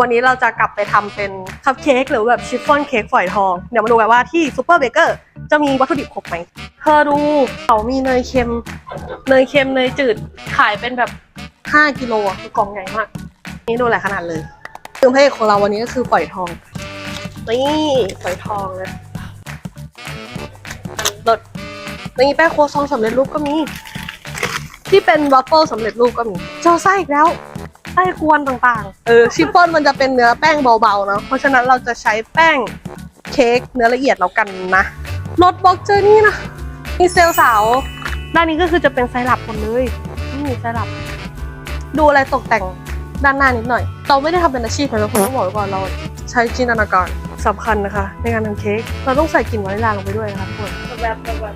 วันนี้เราจะกลับไปทำเป็นคัพเค้กหรือแบบชิฟฟ่อนเค้กฝอยทอง เดี๋ยวมาดูกันว่าที่ซูเปอร์เบเกอร์จะมีวัตถุดิบครบไหม เธอดูเขามีเนยเค็ม เนยเค็มเนยจืดขายเป็นแบบ 5 กิโลคือกล่องใหญ่มาก นี่ดูหลายขนาดเลยซึ่งพระเอกของเราวันนี้ก็คือฝอยทอง นี่ฝอยทองนะรสนี่แป้งโครซองสำเร็จรูปก็มี ที่เป็นวัฟเฟิลสำเร็จรูปก็มี เจ้าไส้อีกแล้ว ส้กวนต่างๆ เออชิฟฟ่อนมันจะเป็นเนื้อแป้งเบาๆเนาะ เพราะฉะนั้นเราจะใช้แป้งเค้กเนื้อละเอียดแล้วกันนะรสบล็อกเจอนี่นะ มีเซลล์สาว ด้านนี้ก็คือจะเป็นไซรัปหมดเลย นี่ไซรัป ดูอะไรตกแต่งด้านหน้านิดหน่อย เราไม่ได้ทำเป็นอาชีพนะทุกคนต้องบอกไว้ก่อนเราใช้จินตนาการสำคัญนะคะ ในการทำเค้ก เราต้องใส่กลิ่นวานิลลาลงไปด้วยนะคะทุกคนแบบแบบ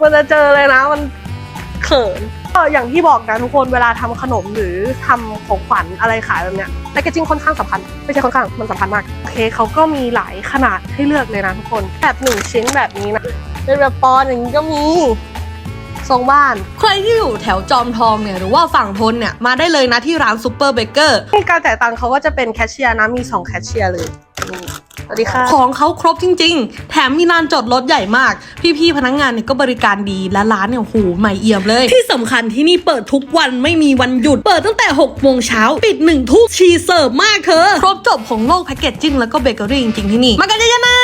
มันจะเจอเลยนะ มันเขินก็ อย่างที่บอกนะทุกคนเวลาทำขนมหรือทำของขวัญอะไรขายแบบเนี้ยแพคเกจิ้งค่อนข้างสำคัญ ไม่ใช่ค่อนข้างมันสำคัญมากเค้กเขาก็มีหลายขนาดให้เลือกเลยนะทุกคนแบบหนึ่งชิ้นแบบนี้นะเป็นแบบปอนด์อย่างนี้ก็มีทรงบ้าน ใครที่อยู่แถวจอมทองเนี่ยหรือว่าฝั่งทนเนี่ยมาได้เลยนะที่ร้านซูเปอร์เบเกอร์ที่การจ่ายตังค์เขาก็จะเป็นแคชเชียร์นะมีสองแคชเชียร์เลยนี่ สวัสดีค่ะ ของเขาครบจริง ๆ แถมมีลานจอดรถใหญ่มาก พี่ๆพนักงานเนี่ยก็บริการดีและร้านเนี่ยโอ้โหใหม่เอี่ยมเลย ที่สำคัญที่นี่เปิดทุกวันไม่มีวันหยุด เปิดตั้งแต่6โมงเช้าปิด1ทุ่มชีเสิร์ฟมากเธอ ครบจบของโลกแพคเกจจิ้งแล้วก็เบเกอรี่จริงๆที่นี่ มากันเยอะๆนะ